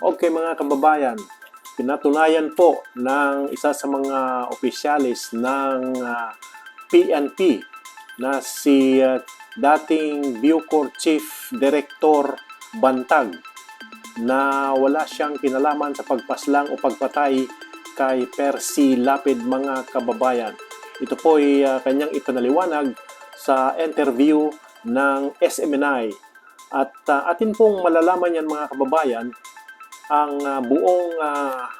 Okay mga kababayan, pinatunayan po ng isa sa mga opisyalis ng ah, PNP na si ah, dating Bucor Chief Director Bantag na wala siyang kinalaman sa pagpaslang o pagpatay kay Percy Lapid mga kababayan. Ito po ay ah, kanyang ipinaliwanag sa interview ng SMNI at ah, atin pong malalaman yan mga kababayan ang ah, buong ah,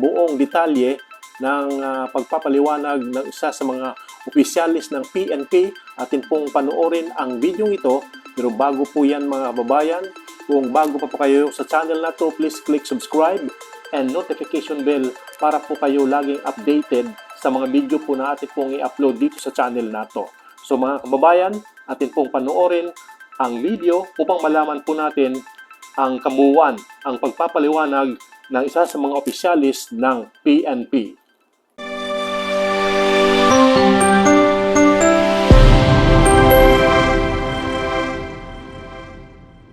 buong detalye ng ah, pagpapaliwanag ng isa sa mga opisyalis ng PNP. Atin pong panoorin ang video ito. Pero bago po yan mga kababayan, kung bago pa po kayo sa channel na to, please click subscribe and notification bell para po kayo laging updated sa mga video po na atin pong i-upload dito sa channel na to. So mga kababayan, atin pong panoorin ang video upang malaman po natin ang kabuuan, ang pagpapaliwanag ng isa sa mga opisyalis ng PNP.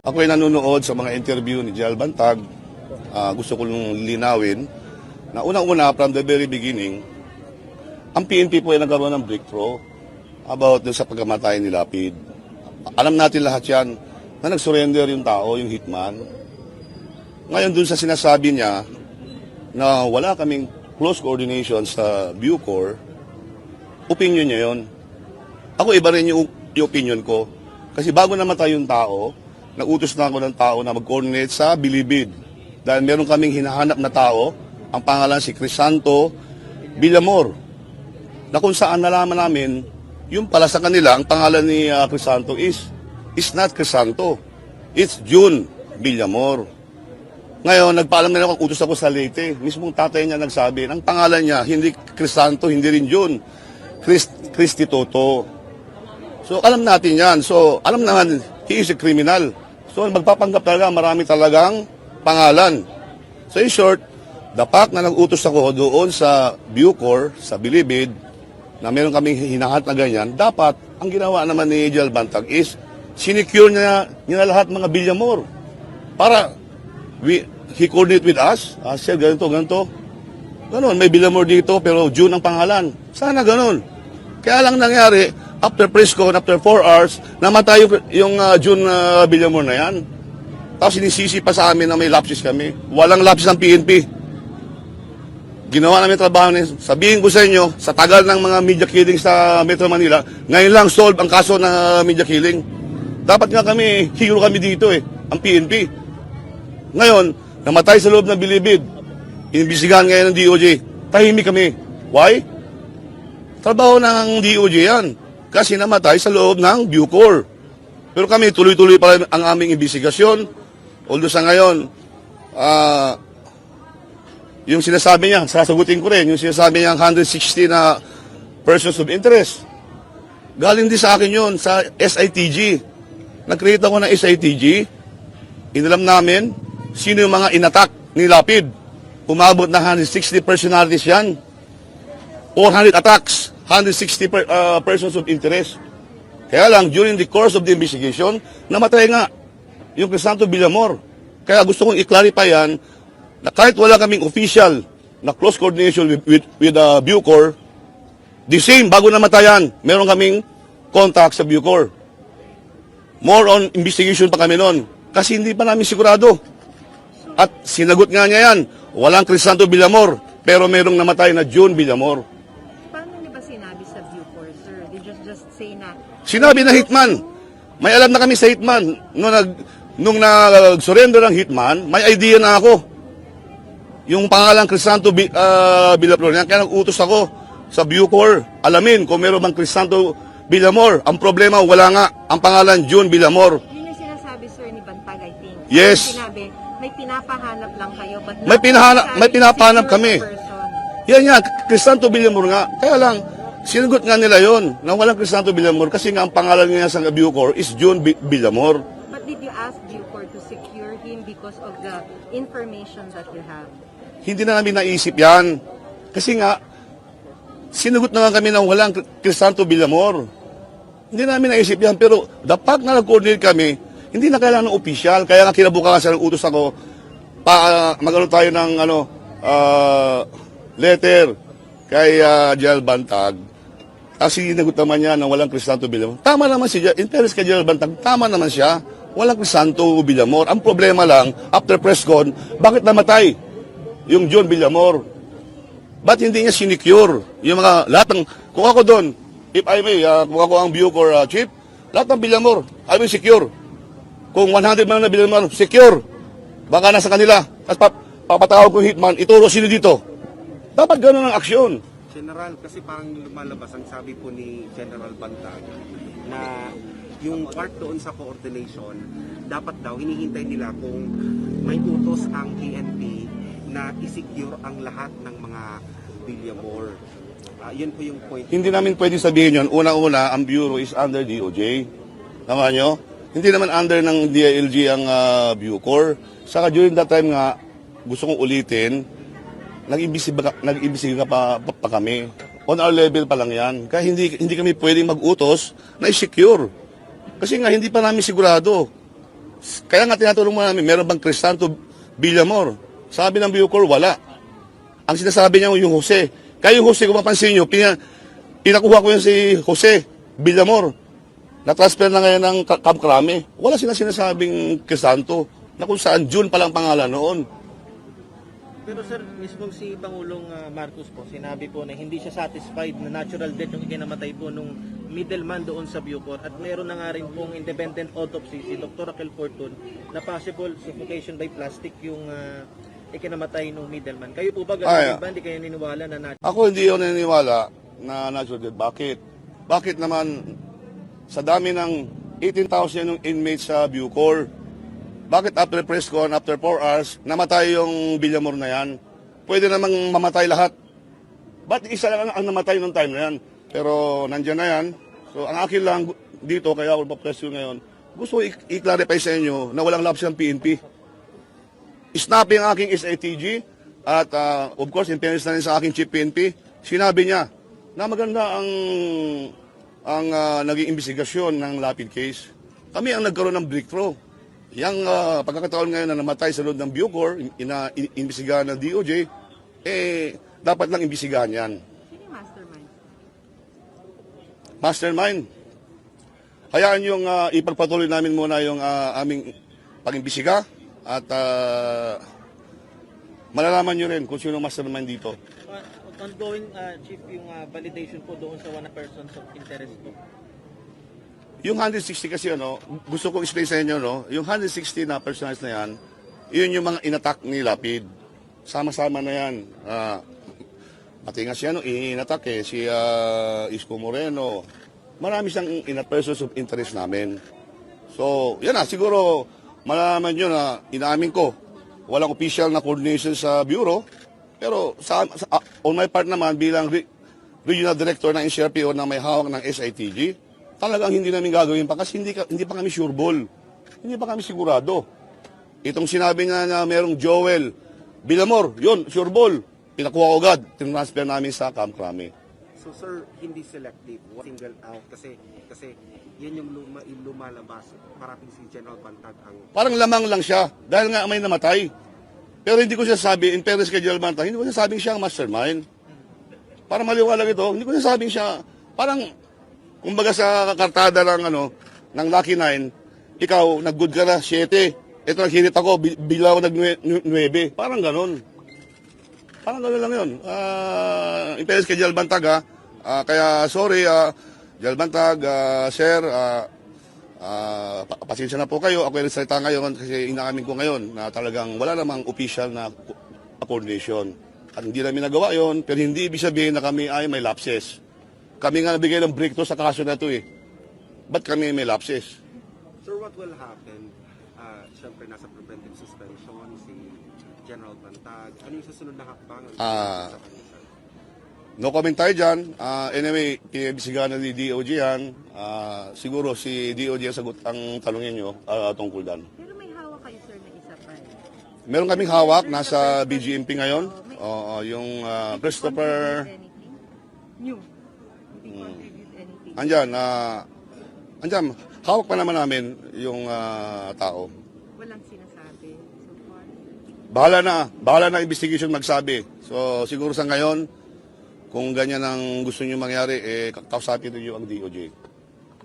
Ako ay nanonood sa mga interview ni Jal Bantag. Ah, gusto ko nung linawin na unang-una from the very beginning, ang PNP po ay nagkaroon ng breakthrough about sa pagkamatay ni Lapid. Alam natin lahat yan na nag-surrender yung tao, yung hitman. Ngayon dun sa sinasabi niya na wala kaming close coordination sa Bucor, opinion niya yon. Ako iba rin yung, yung opinion ko. Kasi bago namatay yung tao, nagutos na ako ng tao na mag-coordinate sa Bilibid. Dahil meron kaming hinahanap na tao, ang pangalan si Crisanto Villamor. Na kung saan nalaman namin, yung pala sa kanila, ang pangalan ni uh, Crisanto is, is not Crisanto. It's June Villamor. Ngayon, nagpaalam na ako, utos ako sa Leyte. Mismong tatay niya nagsabi, ang pangalan niya, hindi Crisanto, hindi rin June. Christ, Christy Toto. So, alam natin yan. So, alam naman, he is a criminal. So, magpapanggap talaga, marami talagang pangalan. So, in short, the fact na nag-utos ako doon sa Bucor, sa Bilibid, na meron kaming hinahat na ganyan, dapat, ang ginawa naman ni Jel Bantag is, sinecure niya, niya na lahat mga bilyamor. Para, we, he coordinate with us, ah, sir, ganito, ganito. Ganon, may bilyamor dito, pero June ang pangalan. Sana ganon. Kaya lang nangyari, after press con, after 4 hours, namatay yung, yung ah, June uh, Villamor na yan. Tapos sinisisi pa sa amin na may lapses kami. Walang lapses ng PNP. Ginawa namin trabaho ni Sabihin ko sa inyo, sa tagal ng mga media killing sa Metro Manila, ngayon lang solve ang kaso ng ah, media killing. Dapat nga kami, hero kami dito eh, ang PNP. Ngayon, namatay sa loob ng bilibid. Inibisigahan ngayon ng DOJ. Tahimik kami. Why? Trabaho ng DOJ yan. Kasi namatay sa loob ng Bucor. Pero kami, tuloy-tuloy pa rin ang aming investigasyon. Although sa ngayon, ah, yung sinasabi niya, sasagutin ko rin, yung sinasabi niya 160 na persons of interest. Galing din sa akin yun, sa SITG. Nag-create ako ng SITG. Inalam namin sino yung mga inatak ni Lapid. Umabot na 160 personalities yan. 400 attacks, 160 per, uh, persons of interest. Kaya lang, during the course of the investigation, namatay nga yung Crisanto Villamor. Kaya gusto kong i-clarify yan na kahit wala kaming official na close coordination with, with, with uh, Bucor, the same, bago namatayan, meron kaming contact sa Bucor. More on investigation pa kami noon. Kasi hindi pa namin sigurado. At sinagot nga niya yan, walang Crisanto Villamor, pero merong namatay na June Villamor. Paano niyo ba sinabi sa Bucor, sir? Did you just say na... Sinabi na hitman. May alam na kami sa hitman. Nung, nag, nung nag-surrender ang hitman, may idea na ako. Yung pangalan Crisanto uh, Villamor, yan, kaya nag-utos ako sa Bucor. Alamin kung meron bang Crisanto Villamor. Ang problema, wala nga. Ang pangalan, June Villamor. Yun yung sinasabi, sir, ni Bantag, I think. Yes. Yung Sinabi, may pinapahanap lang kayo, but May pinahanap- may pinapahanap kami. Person. Yan nga, Crisanto Villamor nga. Kaya lang, sinagot nga nila yon na walang Crisanto Villamor kasi nga ang pangalan niya sa Bucor is June Villamor. But did you ask Bucor to secure him because of the information that you have? Hindi na namin naisip yan. Kasi nga, sinagot na nga kami na walang Crisanto Villamor. Hindi namin naisip yan. Pero the fact na nag-coordinate kami, hindi na kailangan ng official. Kaya nga kinabukasan ng utos ako, pa, magano tayo ng ano, ah, letter kay uh, General Bantag. Kasi sinagot naman niya na walang Crisanto Villamor. Tama naman si General, in fairness kay General Bantag, tama naman siya. Walang Crisanto Villamor. Ang problema lang, after press con, bakit namatay yung John Villamor? Ba't hindi niya sinecure yung mga, lahat ng, kung ako doon, if I may, ah, kung ako ang Bucor uh, chief, lahat ng Villamor, I will secure. Kung 100 man na Villamor, secure. Baka nasa kanila. Tapos pap papatawag ko hitman, ituro sino dito. Dapat ganun ang aksyon. General, kasi parang lumalabas ang sabi po ni General Bantag na yung part doon sa coordination, dapat daw hinihintay nila kung may utos ang PNP na isecure ang lahat ng mga Villamor. Ah, yun po yung point. Hindi namin pwede sabihin yun. Una-una, ang Bureau is under DOJ. Tama nyo? Hindi naman under ng DILG ang uh, Bucor. Saka during that time nga, gusto kong ulitin, nag-imbisiga, nag-imbisiga pa, pa, pa kami. On our level pa lang yan. Kaya hindi, hindi kami pwedeng mag-utos na i-secure. Kasi nga, hindi pa namin sigurado. Kaya nga tinatulong mo namin, meron bang Crisanto Villamor? Sabi ng Bucor, wala. Ang sinasabi niya yung Jose. Yung Jose, kung mapansin nyo, pina, pinakuha ko yun si Jose Villamor. Na-transfer na ngayon ng Camp Crame. Wala sila sinasabing Crisanto na kung saan June palang pangalan noon. Pero sir, mismong si Pangulong ah, Marcos po, sinabi po na hindi siya satisfied na natural death yung ikinamatay po nung middleman doon sa Bucor. At meron na nga rin pong independent autopsy si Dr. Raquel Fortun na possible suffocation by plastic yung ah, ikinamatay nung middleman. Kayo po ba, Ay, ganun ba? Hindi kayo niniwala na natural? Ako hindi ako naniniwala na natural death. Bakit? Bakit naman sa dami ng 18,000 yung inmates sa Bucor, bakit after press con, after 4 hours, namatay yung Villamor na yan? Pwede namang mamatay lahat. Ba't isa lang ang, ang namatay nung time na yan? Pero nandyan na yan. So ang akin lang dito, kaya ako pa-press yun ngayon, gusto ko i- i-clarify sa inyo na walang lapse ng PNP. Snapping ang aking SATG at ah, of course, in fairness na rin sa aking chief PNP, sinabi niya na maganda ang ang ah, naging investigasyon ng lapid case. Kami ang nagkaroon ng breakthrough. Yang ah, pagkakataon ngayon na namatay sa loob ng Bucor, in, ina, in, imbestigahan ng DOJ, eh, dapat lang imbestigahan yan. Sino mastermind? Mastermind. Hayaan yung ah, ipagpatuloy namin muna yung ah, aming pag-imbisiga at ah, malalaman nyo rin kung sino mastermind dito. Ah, ongoing, ah, Chief, yung ah, validation po doon sa one persons of interest po. Yung 160 kasi ano, gusto ko explain sa inyo no, yung 160 na personals na yan, yun yung mga inattack ni Lapid. Sama-sama na yan. Ah, pati nga siya no, inattack eh, si ah, Isko Moreno. Marami siyang ina persons of interest namin. So, yan na, siguro malalaman nyo na inaamin ko, walang official na coordination sa bureau, pero sa, sa- ah, on my part naman bilang re- regional director ng NCRPO na may hawak ng SITG, talagang hindi namin gagawin pa kasi hindi, hindi pa kami sure ball. Hindi pa kami sigurado. Itong sinabi nga na merong Joel Bilamor, yun, sure ball. Pinakuha ko agad, tinransfer namin sa Camp Crame. So sir, hindi selective, single out kasi kasi yan yung luma, yung lumalabas. Parating si General Bantag ang Parang lamang lang siya dahil nga may namatay. Pero hindi ko siya sabi, in fairness kay General Bantag, hindi ko siya sabing siya ang mastermind. Para maliwalag ito, hindi ko siya sabing siya, parang, kumbaga sa kartada ng, ano, ng Lucky Nine, ikaw, nag-good ka na, 7. Ito, naghirit ako, bi- bigla ako nag-9. Parang ganon. Parang gano'n lang yun. Uh, in fairness kay General Bantag, ha. Ah, kaya, sorry, uh, General Bantag, ah, sir, ah, Ah, pa- pasensya na po kayo. Ako yung salita ngayon kasi inaamin ko ngayon na talagang wala namang official na co- coordination. At hindi namin nagawa yon pero hindi ibig sabihin na kami ay may lapses. Kami nga nabigay ng breakthrough sa kaso na ito eh. Ba't kami may lapses? Sir, what will happen? Uh, Siyempre, nasa preventive suspension si General Bantag. Ano yung susunod na hakbang? Ah. kanya, sir? No comment tayo dyan. Ah, anyway, pinibisigahan na ni DOJ yan. Ah, siguro si DOJ ang sagot ang tanongin nyo ah, tungkol dan. Pero may hawak kayo, sir, na isa pa. Meron kaming hawak, nasa BGMP ngayon. Oo, yung ah, Christopher... New. Anything. Andyan, ah, andyan, hawak pa naman namin yung ah, tao. Walang sinasabi. Bahala na, bahala na investigation magsabi. So siguro sa ngayon, kung ganyan ang gusto niyo mangyari, eh, kausapin niyo ang DOJ.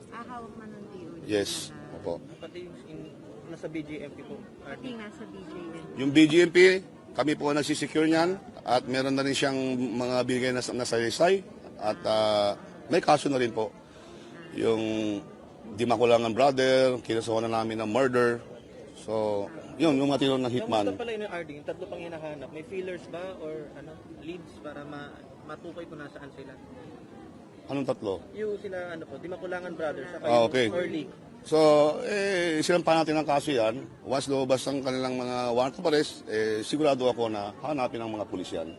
Ah, hawak man ng DOJ. Yes, na- opo. Pati yung in, nasa BJMP po. Pati nasa BJN. Yung BGMP, kami po ang nagsisecure niyan at meron na rin siyang mga bigay na, na salaysay at ah, may kaso na rin po. Yung di makulangan brother, kinasuhan na namin ng murder. So, yun, yung mga tinong ng hitman. Kamusta pala yung RD? Yung tatlo pang hinahanap. May feelers ba or ano leads para ma matukoy kung nasaan sila? Anong tatlo? Yung sila ano po, di makulangan brothers. Saka Ah, yung okay. Early. So, eh, silang pa natin ang kaso yan. Once lumabas ang kanilang mga warrant of arrest, eh, sigurado ako na hanapin ng mga pulis yan.